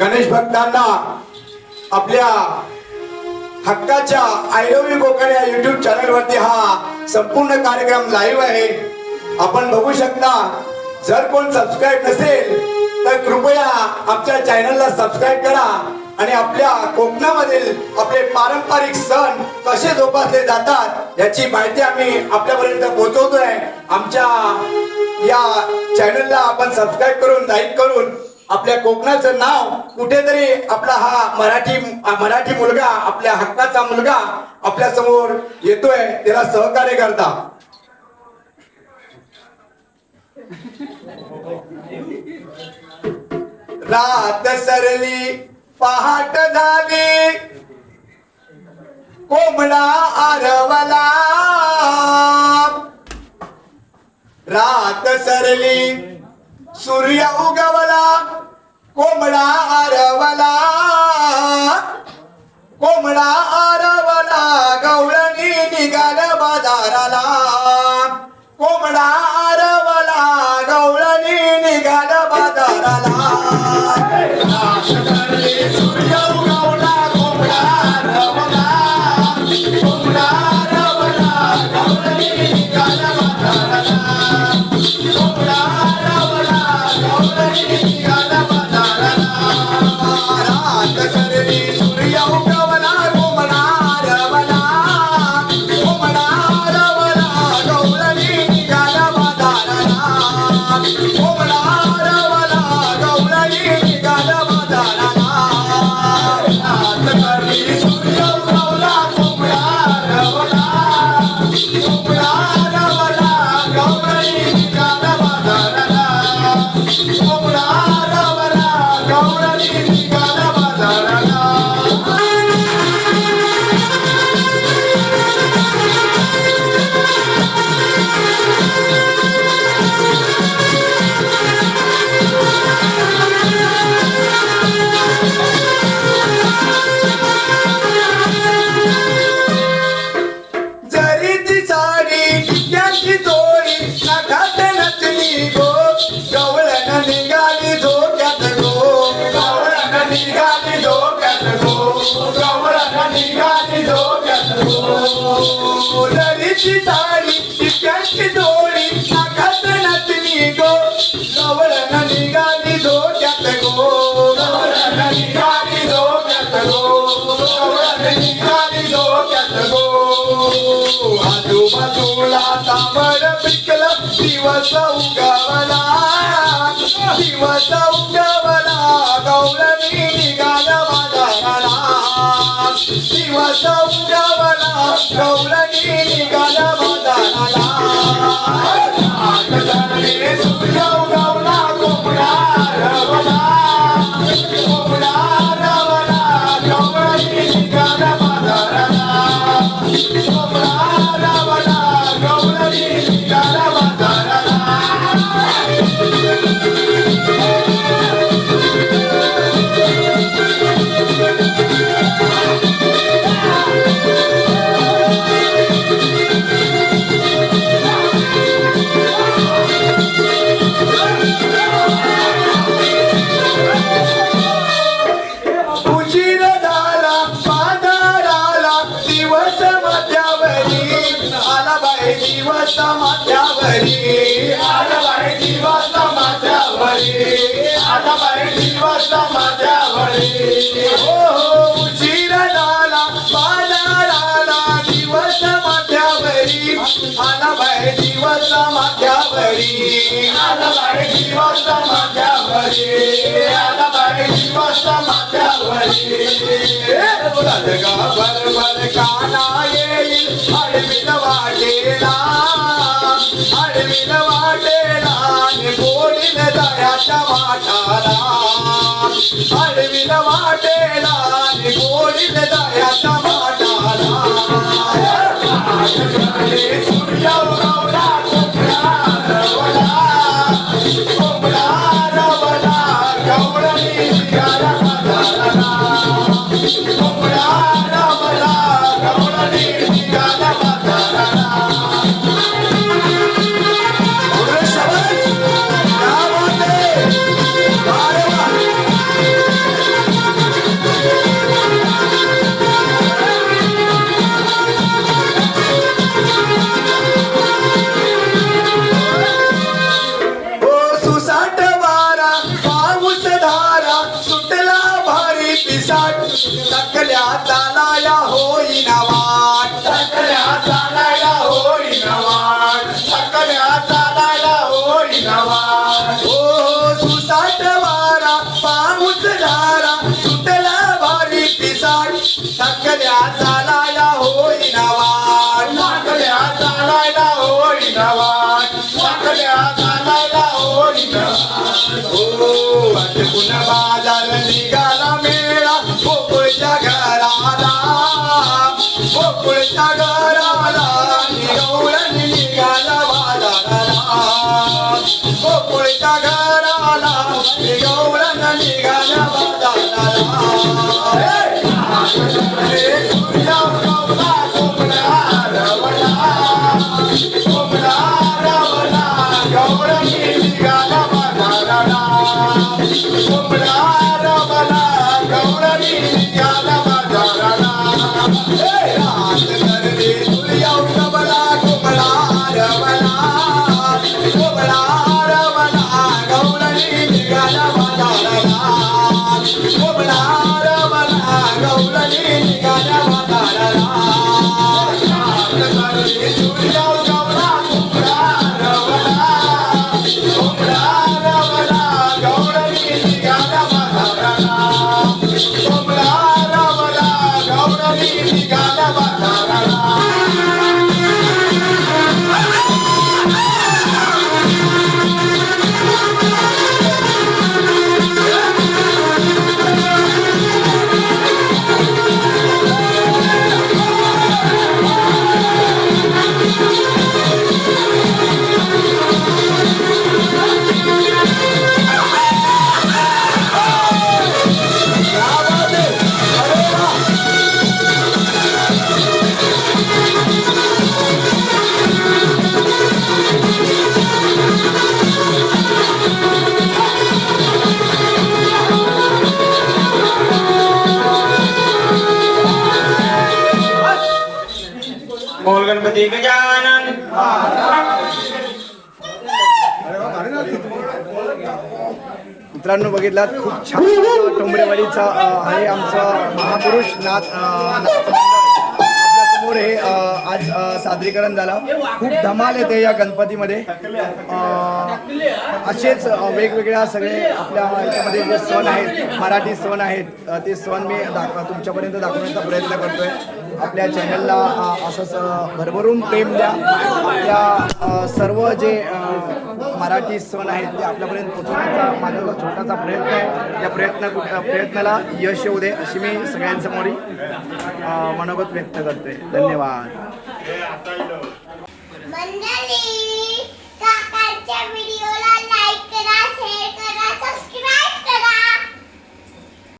गणेश भक्तांना आपल्या हक्काच्या आय लव्ह यू कोकण या युट्यूब चॅनलवरती हा संपूर्ण कार्यक्रम लाईव्ह आहे. आपण बघू शकता जर कोण सबस्क्राईब नसेल तर कृपया आमच्या चॅनलला सबस्क्राईब करा आणि आपल्या कोकणामधील आपले पारंपरिक सण कसे जोपासले जातात याची माहिती आम्ही आपल्यापर्यंत पोहोचवतोय. आमच्या या चॅनलला आपण सबस्क्राईब करून लाईक करून आपल्या कोकणाचं नाव कुठेतरी आपला हा मराठी मराठी मुलगा आपल्या हक्काचा मुलगा आपल्यासमोर येतोय त्याला सहकार्य करता. रात सरली पहाट झाली. कोंबडा आरवला. रात सरली सूर्य उगवला. कोंबडा आरवला. कोंबडा आरवला गवळणी निघाल बाजाराला. कोंबडा आरवला गवळणी निघाल बाजाराला. सूर्य जरीची साडी त्याची चोळी नखात नचली गो गवळण निघाली धोक्यात गो गवळण निघाली धोक्यात गो गवळण निघाली धोक्यात गो आजूबाजूला तांबड पिकलं दिवस उगवला दिवस झाले बरोबर काना येईल आडवीन वाटेला. आडवीन वाटेला आणि दयाच्या वाटा. आडवीन वाटेला Thank you. बोल गजानन मित्रांनो बघितलात खूप छान टोंबडेवाडीचा टोंबरेवाडीचा आहे आमचा महापुरुष नाथ समोर हे आज सादरीकरण झालं. खूप धमाल येते या गणपतीमध्ये. असेच वेगवेगळ्या सगळे आपल्या याच्यामध्ये जे सण आहेत मराठी सण आहेत ते सण मी दाख तुमच्यापर्यंत दाखवण्याचा प्रयत्न करतोय. आपल्या चॅनलला असंच भरभरून प्रेम द्या. आपल्या सर्व जे मराठी सण आहेत ते आपल्यापर्यंत पोचवण्याचा माझा छोटासा प्रयत्न आहे त्या प्रयत्न प्रयत्नाला यश येऊ दे अशी मी सगळ्यांसमोर मनोगत व्यक्त करते धन्यवाद. मंडळी काकांच्या व्हिडिओला लाईक करा शेअर